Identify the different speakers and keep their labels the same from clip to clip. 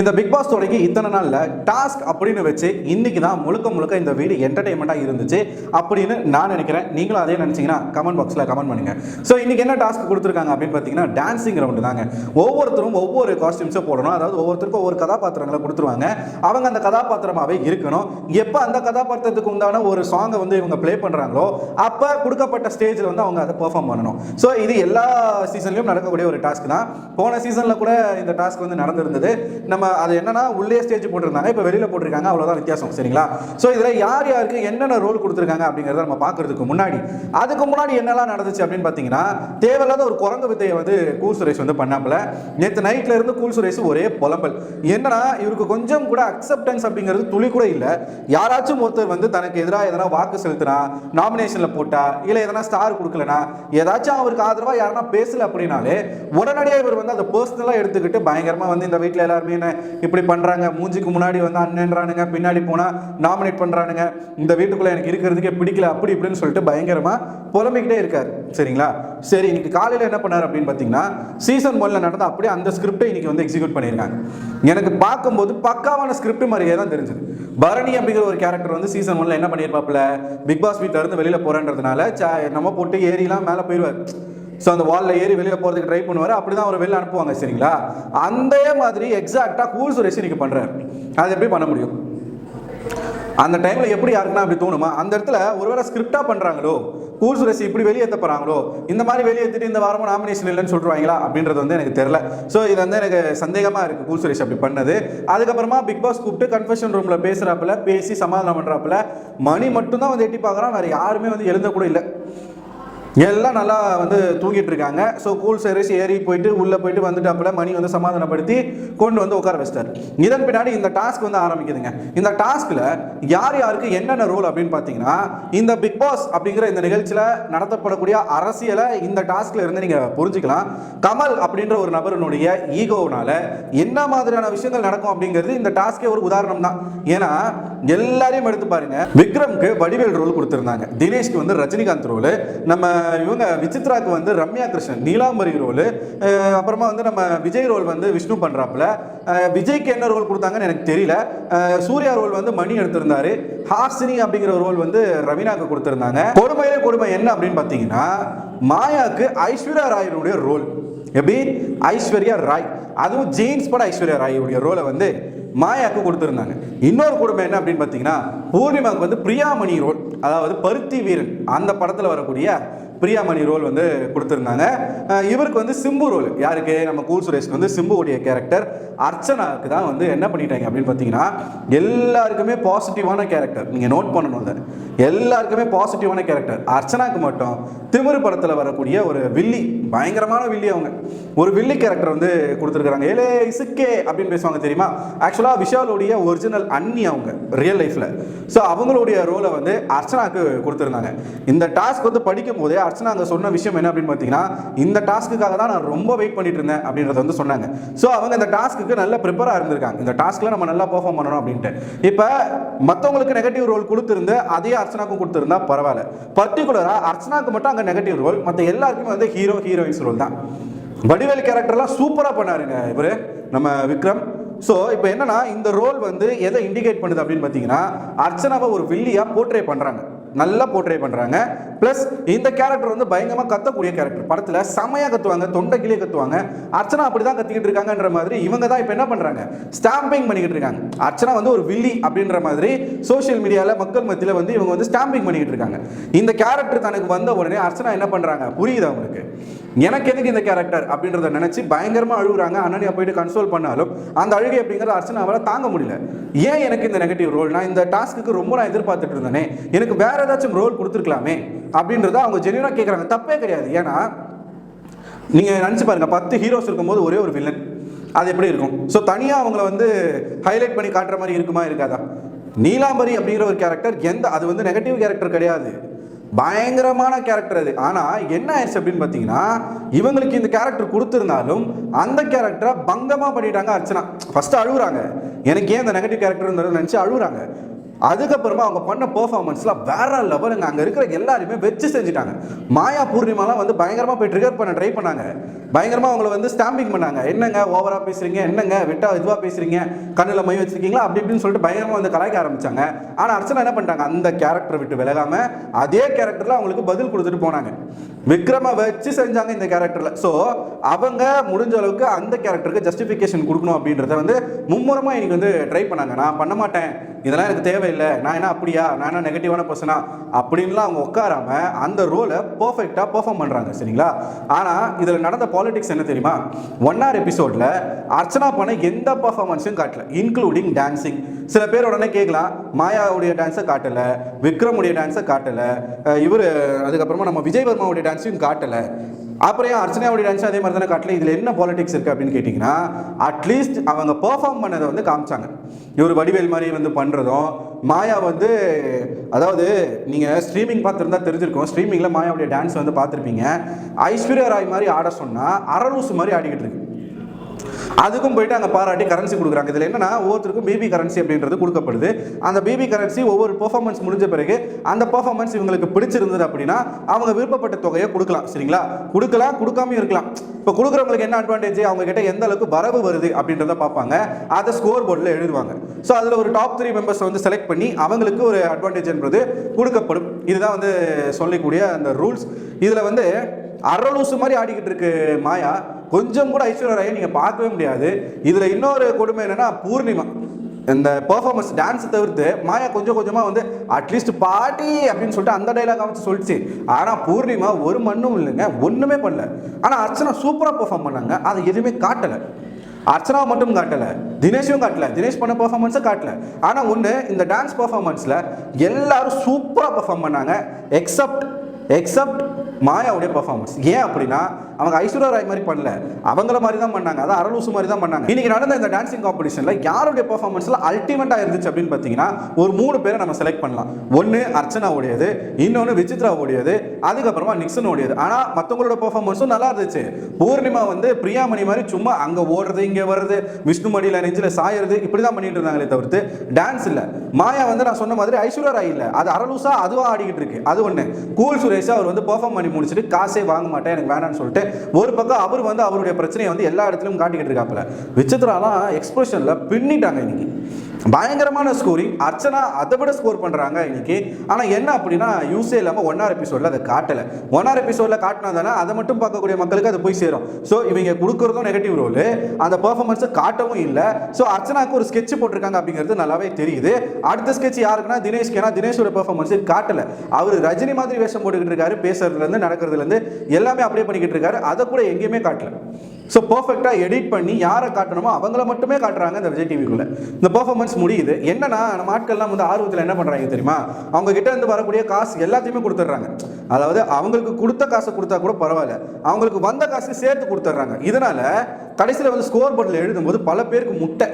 Speaker 1: இந்த big pass தொடங்கி இத்தனை நாள்ல டாஸ்க் அப்படின்னு வச்சு இன்னைக்கு தான் முழுக்க முழுக்க இந்த வீடு என்டர்டைன்மெண்ட்டாக இருந்துச்சு அப்படின்னு நான் நினைக்கிறேன். நீங்களும் அதே நினைச்சீங்கன்னா கமெண்ட் பாக்ஸில் கமெண்ட் பண்ணுங்க. ஸோ இன்னைக்கு என்ன டாஸ்க் கொடுத்துருக்காங்க அப்படின்னு பார்த்தீங்கன்னா டான்சிங் ரவுண்டு தாங்க. ஒவ்வொருத்தரும் ஒவ்வொரு காஸ்டியூம்ஸை போடணும். அதாவது ஒவ்வொருத்தருக்கும் ஒவ்வொரு கதாபாத்திரங்களை கொடுத்துருவாங்க. அவங்க அந்த கதாபாத்திரமாகவே இருக்கணும். எப்போ அந்த கதாபாத்திரத்துக்கு உண்டான ஒரு சாங்கை வந்து இவங்க ப்ளே பண்ணுறாங்களோ அப்போ கொடுக்கப்பட்ட ஸ்டேஜில் வந்து அவங்க அதை பெர்ஃபார்ம் பண்ணணும். ஸோ இது எல்லா சீசன்லையும் நடக்கக்கூடிய ஒரு டாஸ்க் தான். போன சீசனில் கூட இந்த டாஸ்க் வந்து நடந்திருந்தது. நம்ம அது என்னன்னா உள்ளே ஸ்டேஜ் போட்டிருந்தாங்க. இப்போ வெளியில் போட்டிருக்காங்க. அவ்வளோதான் வித்தியாசம். சரிங்களா? ஸோ இதில் யார் யாருக்கு என்னென்ன ரோல் கொடுத்துருக்காங்க அப்படிங்கிறத நம்ம பார்க்கறதுக்கு முன்னாடி அதுக்கு முன்னாடி என்னெல்லாம் நடந்துச்சு அப்படின்னு பார்த்தீங்கன்னா தேவையில்லாத ஒரு குரங்கு வித்தையை வந்து கூல் சுரேஷ் வந்து பண்ணாமல் நேற்று நைட்ல இருந்து கூல் சுரேஷ் ஒரே புலம்பல். என்னன்னா இவருக்கு கொஞ்சம் கூட அக்செப்டன்ஸ் அப்படிங்கிறது துளி கூட இல்லை. யாராச்சும் ஒருத்தர் வந்து தனக்கு எதிராக எதனா வாக்கு செலுத்தினா நாமினேஷனில் போட்டா இல்லை எதனா ஸ்டார் கொடுக்கலனா ஏதாச்சும் அவருக்கு ஆதரவாக யாருன்னா பேசல அப்படின்னாலே உடனடியாக இவர் வந்து அதை பர்சனலாக எடுத்துக்கிட்டு பயங்கரமாக வந்து இந்த வீட்டில் எல்லாருமே என்ன இப்படி பண்ணுறாங்க மூஞ்சிக்கு முன்னாடி வந்து அண்ணன்றானுங்க பின்னாடி போனால் நாமினேட் பண்ணுறானுங்க இந்த வீட்டுக்குள்ளே எனக்கு இருக்கிறதுக்கே பிடிக்கல அப்படி இப்படின்னு சொல்லிட்டு பயங்கரமாக புலம்பிக்கிட்டே இருக்கார். சரிங்களா? சரி இன்னைக்கு காலையில் என்ன பண்ணார் அப்படின்னு பார்த்தீங்கன்னா சீசன் ஒன்ல நடந்த அப்படியே அந்த ஸ்கிரிப்டை இன்னைக்கு வந்து எக்ஸிக்யூட் பண்ணியிருக்காங்க. எனக்கு பார்க்கும்போது பக்காவான ஸ்கிரிப்ட் மாதிரியே தான் தெரிஞ்சது. பரணி அப்படிங்கிற ஒரு கேரக்டர் வந்து சீசன் ஒன்ல என்ன பண்ணியிருப்பாப்புல? பிக் பாஸ் வீட்டில் இருந்து வெளியில் போகிறன்றதுனால நம்ம போட்டு ஏறிலாம் மேலே போயிடுவார் ஸோ அந்த வாலில் ஏறி வெளியே போகிறதுக்கு ட்ரை பண்ணுவார். அப்படி தான் அவர் வெளில அனுப்புவாங்க சரிங்களா? அந்த மாதிரி எக்ஸாக்டாக கூல்ஸ் ரெசினிக்கு பண்ணுறாரு அது எப்படி பண்ண முடியும்? அந்த டைமில் எப்படி யாருக்குன்னா அப்படி தோணுமா? அந்த இடத்துல ஒருவேளை ஸ்கிரிப்டாக பண்ணுறாங்களோ கூர்ஸ் சுரேஷ் இப்படி வெளியேற்ற போகிறாங்களோ இந்த மாதிரி வெளியேற்றிட்டு இந்த வாரமும் நாமினேஷன் இல்லைன்னு சொல்லிடுவாங்களா அப்படின்றது வந்து எனக்கு தெரியல. ஸோ இது வந்து எனக்கு சந்தேகமாக இருக்குது கூர்ஸ் சுரேஷ் அப்படி பண்ணது. அதுக்கப்புறமா பிக் பாஸ் கூப்பிட்டு கன்ஃபெஷன் ரூமில் பேசுகிறாப்புல பேசி சமாதானம் பண்ணுறாப்புல மணி மட்டும்தான் வந்து எட்டி பார்க்குறான் வேறு யாருமே வந்து எழுத கூட இல்லை. எல்லாம் நல்லா வந்து தூங்கிட்டு இருக்காங்க. ஸோ கூல் சர்வீஸ் ஏறி போயிட்டு உள்ளே போயிட்டு வந்துட்டாப்புல. மணி வந்து சமாதானப்படுத்தி கொண்டு வந்து உட்கார வச்சிட்டார். இதன் பின்னாடி இந்த டாஸ்க் வந்து ஆரம்பிக்குதுங்க. இந்த டாஸ்கில் யார் யாருக்கு என்னென்ன ரோல் அப்படின்னு பார்த்தீங்கன்னா இந்த பிக் பாஸ் அப்படிங்கிற இந்த நிகழ்ச்சியில் நடத்தப்படக்கூடிய அரசியலை இந்த டாஸ்கில் இருந்து நீங்கள் புரிஞ்சுக்கலாம். கமல் அப்படின்ற ஒரு நபரனுடைய ஈகோனால என்ன மாதிரியான விஷயங்கள் நடக்கும் அப்படிங்கிறது இந்த டாஸ்கே ஒரு உதாரணம் தான். ஏன்னா எல்லாரையும் எடுத்து பாருங்க. விக்ரம்க்கு வடிவேல் ரோல் கொடுத்துருந்தாங்க. தினேஷ்க்கு வந்து ரஜினிகாந்த் ரோல் நம்ம இவங்க விசித்ராக்கு வந்து ரம்யா கிருஷ்ணன் நீலாம்பரி ரோல் அப்புறமா வந்து நம்ம விஜய் ரோல் வந்து விஷ்ணு பண்ணுறாப்புல விஜய்க்கு என்ன ரோல் கொடுத்தாங்கன்னு எனக்கு தெரியல. சூர்யா ரோல் வந்து மணி எடுத்திருந்தாரு. ஹாசினி அப்படிங்கிற ரோல் வந்து ரவீனாக்கு கொடுத்துருந்தாங்க. கொடுமையிலே கொடுமை என்ன அப்படின்னு பார்த்தீங்கன்னா மாயாக்கு ஐஸ்வர்யா ராயனுடைய ரோல் எப்படி? ஐஸ்வர்யா ராய். அதுவும் ஜெயின்ஸ் பட ஐஸ்வர்யா ராயுடைய ரோலை வந்து மாயாக்கு கொடுத்துருந்தாங்க. இன்னொரு குடும்பம் என்ன அப்படின்னு பார்த்தீங்கன்னா பூர்ணிமாவுக்கு வந்து பிரியாமணி ரோல் அதாவது பருத்தி வீரன் அந்த படத்தில் வரக்கூடிய பிரியாமணி ரோல் வந்து கொடுத்துருந்தாங்க. இவருக்கு வந்து சிம்பு ரோல். யாருக்கு? நம்ம கூல் சுரேஷ்க்கு வந்து சிம்புவுடைய கேரக்டர். அர்ச்சனாவுக்கு தான் வந்து என்ன பண்ணிட்டாங்க அப்படின்னு பார்த்தீங்கன்னா எல்லாருக்குமே பாசிட்டிவான கேரக்டர். நீங்கள் நோட் பண்ணணும் அதை. எல்லாருக்குமே பாசிட்டிவான கேரக்டர். அர்ச்சனாக்கு மட்டும் திமிரு படத்தில் வரக்கூடிய ஒரு வில்லி பயங்கரமான வில்லி அவங்க. ஒரு வில்லி கேரக்டர் வந்து கொடுத்துருக்குறாங்க. ஏலே இசுக்கே அப்படின்னு பேசுவாங்க தெரியுமா? ஆக்சுவலாக விஷாலுடைய ஒரிஜினல் அண்ணி அவங்க ரியல் லைஃப்பில் ஸோ அவங்களுடைய ரோலை வந்து அர்ச்சனாக்கு கொடுத்துருந்தாங்க. இந்த டாஸ்க் வந்து படிக்கும் போதே அர்ச்சனா அந்த சொன்ன விஷயம் என்ன அப்படின்னு பார்த்தீங்கன்னா இந்த டாஸ்க்குக்காக தான் நான் ரொம்ப வெயிட் பண்ணிட்டு இருந்தேன் அப்படின்றத வந்து சொன்னாங்க. ஸோ அவங்க இந்த டாஸ்க்கு நல்ல ப்ரிப்பராக இருந்திருக்காங்க. இந்த டாஸ்க்கில் நம்ம நல்லா பர்ஃபார்ம் பண்ணணும் அப்படின்ட்டு. இப்போ மற்றவங்களுக்கு நெகட்டிவ் ரோல் கொடுத்துருந்து அதே அர்ச்சனாக்கும் கொடுத்துருந்தா பரவாயில்ல. பர்டிகுலராக அர்ச்சனாக்கு மட்டும் அங்கே நெகட்டிவ் ரோல் மற்ற எல்லாருக்குமே வந்து ஹீரோ ஹீரோயின்ஸ் ரோல் தான். வடிவேல் கேரக்டர்லாம் சூப்பராக பண்ணாருங்க இவர் நம்ம விக்ரம். ஸோ இப்போ என்னன்னா இந்த ரோல் வந்து எதை இண்டிகேட் பண்ணுது அப்படின்னு பார்த்தீங்கன்னா அர்ச்சனாவை ஒரு வில்லியாக போர்ட்ரே பண்ணுறாங்க நல்லா போர்ட்ரே பண்ணுறாங்க ப்ளஸ் இந்த கேரக்டர் வந்து பயங்கரமாக கத்தக்கூடிய கேரக்டர் படத்தில் செமையாக கத்துவாங்க தொண்டை கிளியே கத்துவாங்க. அர்ச்சனா அப்படி தான் கத்திக்கிட்டு இருக்காங்கன்ற மாதிரி இவங்க தான் இப்போ என்ன பண்ணுறாங்க ஸ்டாம்பிங் பண்ணிக்கிட்டு இருக்காங்க. அர்ச்சனா வந்து ஒரு வில்லி அப்படின்ற மாதிரி சோஷியல் மீடியாவில் மக்கள் மத்தியில் வந்து இவங்க வந்து ஸ்டாம்பிங் பண்ணிக்கிட்டு இருக்காங்க. இந்த கேரக்டர் தனக்கு வந்த உடனே அர்ச்சனா என்ன பண்ணுறாங்க புரியுது அவங்களுக்கு எனக்கு எதுக்கு இந்த கேரக்டர் அப்படின்றத நினைச்சு பயங்கரமா அழுகுறாங்க. அண்ணனியா போயிட்டு கன்சோல் பண்ணாலும் அந்த அழுகை அப்படிங்கிறது அர்ச்சனாவால் தாங்க முடியல. ஏன் எனக்கு இந்த நெகட்டிவ் ரோல் நான் இந்த டாஸ்க்கு ரொம்ப நான் எதிர்பார்த்துட்டு இருந்தேனே. எனக்கு வேற ஏதாச்சும் ரோல் கொடுத்துருக்கலாமே அப்படின்றத அவங்க ஜென்யூனா கேட்குறாங்க தப்பே கிடையாது. ஏன்னா நீங்க நினச்சி பாருங்க பத்து ஹீரோஸ் இருக்கும்போது ஒரே ஒரு வில்லன் அது எப்படி இருக்கும்? ஸோ தனியாக அவங்கள வந்து ஹைலைட் பண்ணி காட்டுற மாதிரி இருக்குமா இருக்காதா? நீலாம்பரி அப்படிங்கிற ஒரு கேரக்டர் எந்த அது வந்து நெகட்டிவ் கேரக்டர் கிடையாது. பயங்கரமான கேரக்டர் அது. ஆனால் என்ன ஆயிடுச்சு அப்படின்னு பார்த்தீங்கன்னா இவங்களுக்கு இந்த கேரக்டர் கொடுத்துருந்தாலும் அந்த கேரக்டரை பங்கமாக பண்ணிட்டாங்க அர்ச்சனா. ஃபஸ்ட்டு அழுகுறாங்க எனக்கு ஏன் இந்த நெகட்டிவ் கேரக்டர் நினச்சி அழுகுறாங்க அதுக்கப்புறமா அவங்க பண்ண பெர்ஃபார்மன்ஸ்லாம் வேற லெவலுங்க அங்கே இருக்கிற எல்லாருமே வச்சு செஞ்சுட்டாங்க. மாயா பூர்ணிமாலாம் வந்து பயங்கரமாக போய் ட்ரிகர் பண்ண ட்ரை பண்ணாங்க. பயங்கரமாக அவங்கள வந்து ஸ்டாம்பிங் பண்ணாங்க. என்னங்க ஓவராக பேசுறீங்க? என்னங்க விட்டா இதுவாக பேசுறீங்க? கண்ணில் மை வச்சிருக்கீங்களா? அப்படி இப்படின்னு சொல்லிட்டு பயங்கரமாக வந்து கலாய்க்க ஆரம்பிச்சாங்க. ஆனால் அர்ச்சனா என்ன பண்ணிட்டாங்க? அந்த கேரக்டரை விட்டு விலகாமல் அதே கேரக்டரில் அவங்களுக்கு பதில் கொடுத்துட்டு போனாங்க. விக்ரம வச்சு செஞ்சாங்க இந்த கேரக்டரில் ஸோ அவங்க முடிஞ்ச அளவுக்கு அந்த கேரக்டருக்கு ஜஸ்டிஃபிகேஷன் கொடுக்கணும் அப்படின்றத வந்து மும்முரமாக இன்னைக்கு வந்து ட்ரை பண்ணாங்க. நான் பண்ண மாட்டேன். இதெல்லாம் எனக்கு தேவையில்லை. நான் என்ன அப்படியா? நான் என்ன நெகட்டிவான பர்சனா அப்படின்லாம் அவங்க உட்காராம அந்த ரோலை பர்ஃபெக்டாக பெர்ஃபார்ம் பண்ணுறாங்க சரிங்களா? ஆனால் இதில் நடந்த பாலிடிக்ஸ் என்ன தெரியுமா? ஒன் ஆர் எபிசோடில் அர்ச்சனா பண்ண எந்த பர்ஃபார்மன்ஸும் காட்டல. இன்க்ளூடிங் டான்சிங் சில பேர் உடனே கேட்கலாம் மாயாவுடைய டான்ஸை காட்டலை விக்ரமுடைய டான்ஸை காட்டலை இவர் அதுக்கப்புறமா நம்ம விஜய் வர்மாவுடைய டான்ஸையும் காட்டலை. அப்புறம் ஏன் அர்ச்சனாவுடைய டான்ஸ் அதே மாதிரி தானே காட்டல இதில் என்ன பாலிடிக்ஸ் இருக்குது அப்படின்னு கேட்டிங்கன்னா அட்லீஸ்ட் அவங்க பெர்ஃபார்ம் பண்ணதை வந்து காமிச்சாங்க. இவர் வடிவேல் மாதிரி வந்து பண்ணுறதும் மாயா வந்து அதாவது நீங்கள் ஸ்ட்ரீமிங் பார்த்துருந்தா தெரிஞ்சிருக்கும். ஸ்ட்ரீமிங்கில் மாயாவுடைய டான்ஸ் வந்து பார்த்துருப்பீங்க. ஐஸ்வர்யா ராய் மாதிரி ஆட சொன்னால் அரலூசு மாதிரி ஆடிக்கிட்டு இருக்கு. அதுக்கும் போயிட்டு அங்கே பாராட்டி கரன்சி கொடுக்குறாங்க. இதில் என்னன்னா ஒவ்வொருத்தருக்கும் பிபி கரன்சி அப்படின்றது கொடுக்கப்படுது. அந்த பிபி கரன்சி ஒவ்வொரு பெர்ஃபார்மன்ஸ் முடிஞ்ச பிறகு அந்த பெர்ஃபார்மன்ஸ் இவங்களுக்கு பிடிச்சிருந்தது அப்படின்னா அவங்க விருப்பப்பட்ட தொகையை கொடுக்கலாம். சரிங்களா? கொடுக்கலாம் கொடுக்காம இருக்கலாம். இப்போ கொடுக்குறவங்களுக்கு என்ன அட்வான்டேஜ் அவங்க கிட்ட எந்த அளவுக்கு வரவு வருது அப்படின்றத பார்ப்பாங்க. அதை ஸ்கோர் போர்டில் எழுதுவாங்க. ஸோ அதில் ஒரு டாப் த்ரீ மெம்பர்ஸ் வந்து செலக்ட் பண்ணி அவங்களுக்கு ஒரு அட்வான்டேஜ்ன்றது கொடுக்கப்படும். இதுதான் வந்து சொல்லக்கூடிய அந்த ரூல்ஸ் இதில் வந்து அரலூசு மாதிரி ஆடிக்கிட்டு இருக்கு மாயா. கொஞ்சம் கூட ஐஸ்வர்யா ராயை நீங்கள் பார்க்கவே முடியாது. இதில் இன்னொரு கொடுமை என்னென்னா பூர்ணிமா. இந்த பெர்ஃபார்மன்ஸ் டான்ஸ் தவிர்த்து மாயா கொஞ்சம் கொஞ்சமாக வந்து அட்லீஸ்ட் பாட்டி அப்படின்னு சொல்லிட்டு அந்த டைலாக் அமைச்சு சொல்லிச்சு. ஆனால் பூர்ணிமா ஒரு மண்ணும் இல்லைங்க ஒன்றுமே பண்ணல. ஆனால் அர்ச்சனா சூப்பராக பெர்ஃபார்ம் பண்ணாங்க. அதை எதுவுமே காட்டலை. அர்ச்சனா மட்டும் காட்டலை. தினேஷும் காட்டல. தினேஷ் பண்ண பெர்ஃபார்மன்ஸும் காட்டல. ஆனால் ஒன்று இந்த டான்ஸ் பெர்ஃபார்மன்ஸில் எல்லாரும் சூப்பராக பெர்ஃபார்ம் பண்ணாங்க. எக்ஸப்ட் எக்ஸப்ட் மாயாவுடைய பர்ஃபார்மன்ஸ் ஏன் அப்படின்னா அவங்க ஐஸ்வர்யா ராய் மாதிரி பண்ணல. அவங்கள மாதிரி தான் பண்ணாங்க. அதான் அரலூசு மாதிரி தான் பண்ணாங்க. இன்னைக்கு நடந்த இந்த டான்சிங் காம்படிஷனில் யாருடைய பெர்ஃபார்மன்ஸ்ல அல்டிமேட்டாக இருந்துச்சு அப்படின்னு பார்த்தீங்கன்னா ஒரு மூணு பேரை நம்ம செலக்ட் பண்ணலாம். ஒன்று அர்ச்சனாவுடையது இன்னொன்று விசித்ராவுடையது அதுக்கப்புறமா நிக்சனுடையது. ஆனால் மற்றவங்களோட பர்ஃபார்மன்ஸும் நல்லா இருந்துச்சு. பூர்ணிமா வந்து பிரியாமணி மாதிரி சும்மா அங்கே ஓடுறது இங்கே வர்றது விஷ்ணு மடியில் நெஞ்சில் சாயறது இப்படி தான் பண்ணிட்டு இருந்தாங்களே தவிர்த்து டான்ஸ் இல்லை. மாயா வந்து நான் சொன்ன மாதிரி ஐஸ்வர்யா ராய் இல்லை. அது அரலூசா அதுவாக ஆடிக்கிட்டு இருக்கு. அது ஒன்று கூல் சுரேஷ் அவர் வந்து பெர்ஃபார்ம் பண்ணி முடிச்சுட்டு காசே வாங்க மாட்டேன் எனக்கு வேணாம்னு சொல்லிட்டு ஒரு பக்கம் அவர் வந்து அவருடைய பிரச்சனையை வந்து எல்லா இடத்துலையும் காட்டிக்கிட்டு இருக்காப்புல. விசித்ராலாம் எக்ஸ்பிரஷனில் பின்னிட்டாங்க இன்னைக்கு. பயங்கரமான ஸ்கோரிங் அர்ச்சனா அதை விட ஸ்கோர் பண்ணுறாங்க இன்னைக்கு. ஆனால் என்ன அப்படின்னா யூஸே இல்லாமல் ஒன் ஆர் எபிசோடில் அதை காட்டலை. ஒன் ஆர் எபிசோடில் காட்டினா தானே அதை மட்டும் பார்க்கக்கூடிய மக்களுக்கு அது போய் சேரும். ஸோ இவங்க கொடுக்குறதும் நெகட்டிவ் ரோல் அந்த பர்ஃபார்மன்ஸை காட்டவும் இல்லை. ஸோ அர்ச்சனாக்கு ஒரு ஸ்கெட்ச் போட்டிருக்காங்க அப்படிங்கிறது நல்லாவே தெரியுது. அடுத்த ஸ்கெட்ச் யாருக்குன்னா தினேஷ்க்கு. ஏன்னா தினேஷோட பர்ஃபார்மன்ஸை காட்டலை. அவர் ரஜினி மாதிரி வேஷம் போட்டுக்கிட்டு இருக்காரு. பேசுறதுலேருந்து நடக்கிறதுலேருந்து எல்லாமே அப்படியே பண்ணிக்கிட்டு இருக்காரு. அதை கூட எங்கேயுமே காட்டலை. ஸோ பர்ஃபெக்டாக எடிட் பண்ணி யாரை காட்டணுமோ அவங்கள மட்டுமே காட்டுறாங்க இந்த விஜய் டிவிக்குள்ளே இந்த பர்ஃபார்மன்ஸ் முடியுது. என்னன்னா நம்ம ஆட்கள்லாம் வந்து ஆர்வத்தில் என்ன பண்ணுறாங்க தெரியுமா? அவங்க கிட்ட இருந்து வரக்கூடிய காசு எல்லாத்தையுமே கொடுத்துட்றாங்க. அதாவது அவங்களுக்கு கொடுத்த காசை கொடுத்தா கூட பரவாயில்ல. அவங்களுக்கு வந்த காசு சேர்த்து கொடுத்துட்றாங்க. இதனால கடைசியில் வந்து ஸ்கோர் போர்டில் எழுதும்போது பல பேருக்கு முட்டை.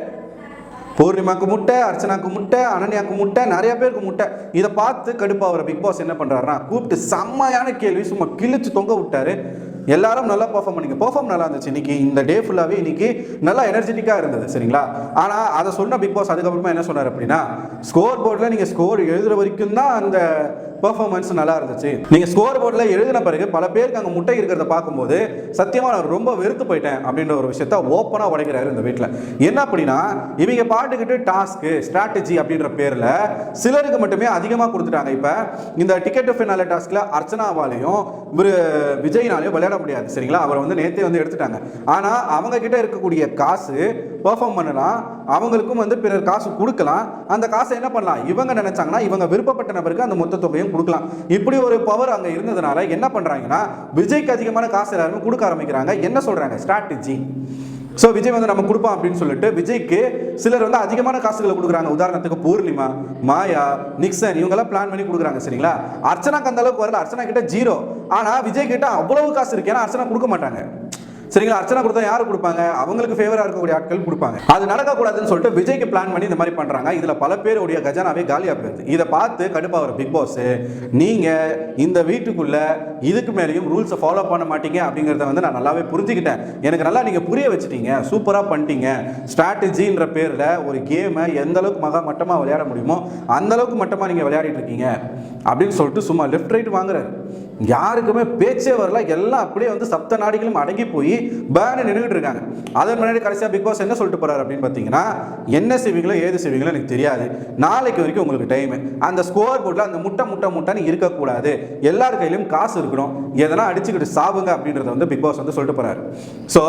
Speaker 1: பூர்ணிமாக்கு முட்டை அர்ச்சனாக்கு முட்டை அனன்யாக்கு முட்டை நிறைய பேருக்கு முட்டை. இதை பார்த்து கடுப்பாகிற பிக் பாஸ் என்ன பண்ணுறாருன்னா கூப்பிட்டு செம்மையான கேள்வி சும்மா கிழிச்சு தொங்க விட்டாரு. எல்லாரும் நல்லா பர்ஃபார்ம் பண்ணிங்க பர்ஃபார்ம் நல்லா இருந்துச்சு இன்னைக்கு. இந்த டே ஃபுல்லாகவே இன்னைக்கு நல்லா எனர்ஜெட்டிக்காக இருந்தது சரிங்களா? ஆனால் அதை சொன்ன பிக் பாஸ் அதுக்கப்புறமா என்ன சொன்னார் அப்படின்னா ஸ்கோர் போர்டில் நீங்கள் ஸ்கோர் எழுதுகிற வரைக்கும் தான் அந்த பர்ஃபார்மன்ஸ் நல்லா இருந்துச்சு. நீங்கள் ஸ்கோர் போர்டில் எழுதின பிறகு பல பேருக்கு அங்கே முட்டை இருக்கிறத பார்க்கும்போது சத்தியமாக நான் ரொம்ப வெறுத்து போயிட்டேன் அப்படின்ற ஒரு விஷயத்த ஓப்பனாக உடைக்கிறாரு இந்த வீட்டில் என்ன அப்படின்னா இவங்க பாட்டுக்கிட்டு டாஸ்க்கு ஸ்ட்ராட்டஜி அப்படின்ற பேரில் சிலருக்கு மட்டுமே அதிகமாக கொடுத்துட்டாங்க. இப்போ இந்த டிக்கெட் ஃபினால டாஸ்கில் அர்ச்சனாவாலையும் இவர் விஜய்னாலையும் விளையாட முடியாது சரிங்களா? அவரை வந்து நேற்றே வந்து எடுத்துட்டாங்க. ஆனால் அவங்க கிட்ட இருக்கக்கூடிய காசு பெர்ஃபார்ம் பண்ணலாம். அவங்களுக்கும் வந்து பிறர் காசு கொடுக்கலாம். அந்த காசை என்ன பண்ணலாம்? இவங்க நினைச்சாங்கன்னா இவங்க விருப்பப்பட்ட நபருக்கு அந்த மொத்த தொகையும் கொடுக்கலாம். இப்படி ஒரு பவர் அங்கே இருந்ததுனால என்ன பண்ணுறாங்கன்னா விஜய்க்கு அதிகமான காசு எல்லாருமே கொடுக்க ஆரம்பிக்கிறாங்க. என்ன சொல்கிறாங்க ஸ்ட்ராட்டஜி ஸோ விஜய் வந்து நம்ம கொடுப்போம் அப்படின்னு சொல்லிட்டு விஜய்க்கு சிலர் வந்து அதிகமான காசுகளை கொடுக்குறாங்க. உதாரணத்துக்கு பூர்ணிமா மாயா நிக்சன் இவங்கெல்லாம் பிளான் பண்ணி கொடுக்குறாங்க சரிங்களா? அர்ச்சனாக்கு அந்த அளவுக்கு வரல. அர்ச்சனா கிட்ட ஜீரோ ஆனால் விஜய் கிட்ட அவ்வளவு காசு இருக்கு. ஏன்னா அர்ச்சனா கொடுக்க மாட்டாங்க. சரிங்களா அர்ச்சனா கொடுத்தா யார் கொடுப்பாங்க? அவங்களுக்கு ஃபேவராக இருக்கக்கூடிய ஆட்கள் கொடுப்பாங்க. அது நடக்கக்கூடாதுன்னு சொல்லிட்டு விஜய்க்கு பிளான் பண்ணி இந்த மாதிரி பண்ணுறாங்க இதில் பல பேருடைய கஜானாவே காலியாக போயிருது. இதை பார்த்து கடுப்பாகிற பிக் பாஸ் நீங்கள் இந்த வீட்டுக்குள்ளே இதுக்கு மேலேயும் ரூல்ஸை ஃபாலோ பண்ண மாட்டீங்க அப்படிங்கிறத வந்து நான் நல்லாவே புரிஞ்சுக்கிட்டேன். எனக்கு நல்லா நீங்கள் புரிய வச்சுட்டீங்க. சூப்பராக பண்ணிட்டீங்க. ஸ்ட்ராட்டஜின்ற பேரில் ஒரு கேமை எந்த அளவுக்கு மகா மட்டமாக விளையாட முடியுமோ அந்த அளவுக்கு நீங்கள் நீங்க விளையாடிட்டு இருக்கீங்க. அப்படின்னு சொல்லிட்டு சும்மா லெஃப்ட் ரைட் வாங்குறாரு. யாருக்குமே பேச்சே வரல. எல்லாம் அப்படியே வந்து சப்த நாடிகளும் அடங்கி போய் பேனு நின்றுட்டு இருக்காங்க. அதன் முன்னாடி கடைசியாக பிக் பாஸ் என்ன சொல்லிட்டு போறாரு அப்படின்னு பார்த்தீங்கன்னா என்ன செய்வீங்களோ ஏது செய்வீங்களோ எனக்கு தெரியாது. நாளைக்கு வரைக்கும் உங்களுக்கு டைம் அந்த ஸ்கோர் போர்டில் அந்த முட்டை முட்டை முட்டைன்னு இருக்கக்கூடாது. எல்லார் கையிலும் காசு இருக்கணும். எதனால் அடிச்சுக்கிட்டு சாவுங்க அப்படின்றத வந்து பிக் பாஸ் வந்து சொல்லிட்டு போறாரு. ஸோ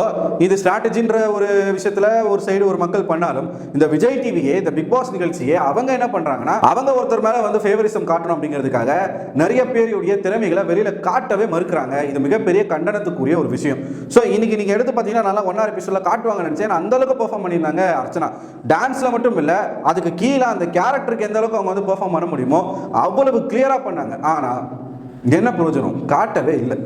Speaker 1: இது ஸ்ட்ராட்டஜின்ற ஒரு விஷயத்தில் ஒரு சைடு ஒரு மக்கள் பண்ணாலும் இந்த விஜய் டிவியே இந்த பிக் பாஸ் நிகழ்ச்சியே அவங்க என்ன பண்ணுறாங்கன்னா அவங்க ஒருத்தர் மேலே வந்து ஃபேவரிசம் காட்டணும் அப்படிங்கிறதுக்காக நிறைய பேருடைய திறமைகளை வெளியில் காட்டவே மறுக்கிறாங்க. இது மிகப்பெரிய கண்டனத்துக்குரிய ஒரு விஷயம். ஸோ இன்னைக்கு நீங்கள் எடுத்து பார்த்தீங்கன்னா நல்லா ஒன் ஆர் எபிசோட்ல காட்டுவாங்க நினச்சேன். அந்த அளவுக்கு பெர்ஃபார்ம் பண்ணியிருந்தாங்க அர்ச்சனா. டான்ஸில் மட்டும் இல்லை அதுக்கு கீழே அந்த கேரக்டருக்கு எந்த அளவுக்கு அவங்க வந்து பெர்ஃபார்ம் பண்ண முடியுமோ அவ்வளவு கிளியராக பண்ணாங்க. ஆனா என்ன பிரயோஜனம்? காட்டவே இல்லை.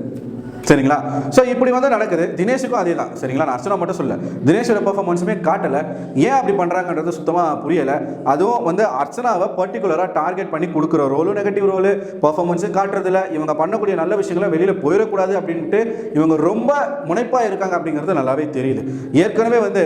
Speaker 1: சரிங்களா? ஸோ இப்படி வந்து நடக்குது. தினேஷுக்கும் அதே தான் சரிங்களா? நான் அர்ச்சனா மட்டும் சொல்ல தினேஷோட பெர்ஃபார்மன்ஸுமே காட்டலை. ஏன் அப்படி பண்ணுறாங்கன்றது சுத்தமாக புரியலை. அதுவும் வந்து அர்ச்சனாவை பர்டிகுலராக டார்கெட் பண்ணி கொடுக்குற ரோலும் நெகட்டிவ் ரோலு பர்ஃபார்மன்ஸும் காட்டுறதில்ல. இவங்க பண்ணக்கூடிய நல்ல விஷயங்களை வெளியில் போயிடக்கூடாது அப்படின்ட்டு இவங்க ரொம்ப முனைப்பாக இருக்காங்க அப்படிங்கிறது நல்லாவே தெரியுது. ஏற்கனவே வந்து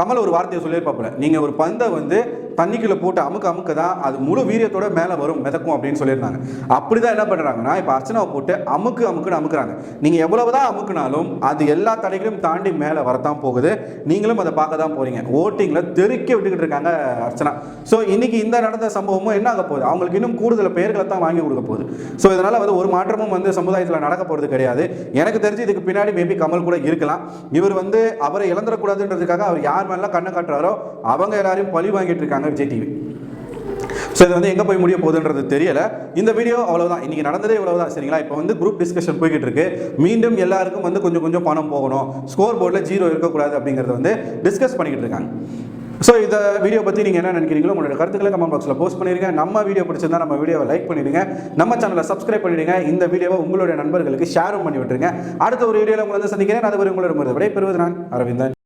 Speaker 1: கமல் ஒரு வார்த்தையை சொல்லியிருப்பாப்புல. நீங்கள் ஒரு பந்தை வந்து தண்ணிக்குள்ளே போட்டு அமுக்க அமுக்க தான் அது முழு வீரியத்தோட மேலே வரும் மிதக்கும் அப்படின்னு சொல்லியிருந்தாங்க. அப்படி தான் என்ன பண்ணுறாங்கன்னா இப்போ அர்ச்சனாவை போட்டு அமுக்கு அமுக்குன்னு அமுக்குறாங்க. நீங்கள் எவ்வளவு தான் அமுக்குனாலும் அது எல்லா தடைகளையும் தாண்டி மேலே வரத்தான் போகுது. நீங்களும் அதை பார்க்க தான் போகிறீங்க ஓட்டிங்கில் தெருக்கி விட்டுக்கிட்டு இருக்காங்க அர்ச்சனா. ஸோ இன்றைக்கி இந்த நடந்த சம்பவமும் என்ன ஆக போகுது? அவங்களுக்கு இன்னும் கூடுதல் பெயர்களை தான் வாங்கி கொடுக்க போகுது. ஸோ இதனால் வந்து ஒரு மாற்றமும் வந்து சமுதாயத்தில் நடக்க போகிறது கிடையாது. எனக்கு தெரிஞ்சு இதுக்கு பின்னாடி மேபி கமல் கூட இருக்கலாம். இவர் வந்து அவரை இழந்துடக்கூடாதுன்றதுக்காக அவர் யார் மேலாம் கண்ணை காட்டுறாரோ அவங்க எல்லாரையும் பழி வாங்கிட்டு இருக்காங்க. விஜய் டிவி ஸோ இது வந்து எங்கே போய் முடிய போகுதுன்றது தெரியல. இந்த வீடியோ அவ்வளோதான் இன்றைக்கி நடந்ததே இவ்வளோதான் சரிங்களா? இப்போ வந்து குரூப் டிஸ்கஷன் போய்கிட்டு இருக்கு. மீண்டும் எல்லாருக்கும் வந்து கொஞ்சம் கொஞ்சம் பணம் போகணும். ஸ்கோர் போர்டில் ஜீரோ இருக்கக்கூடாது அப்படிங்கிறத வந்து டிஸ்கஸ் பண்ணிக்கிட்டு இருக்காங்க. ஸோ இந்த வீடியோ பற்றி நீங்கள் என்ன நினைக்கிறீங்களோ உங்களோட கருத்துக்களை கமெண்ட் பாக்ஸில் போஸ்ட் பண்ணிடுங்க. நம்ம வீடியோ பிடிச்சிருந்தா நம்ம வீடியோவை லைக் பண்ணிடுங்க. நம்ம சேனலை சப்ஸ்கிரைப் பண்ணிடுங்க. இந்த வீடியோவை உங்களுடைய நண்பர்களுக்கு ஷேரும் பண்ணி விட்டுருங்க. அடுத்த ஒரு வீடியோவில் உங்களை வந்து சந்திக்கிறேன். அது ஒரு உங்களோட விடைபெறுவது நான் அரவிந்தன்.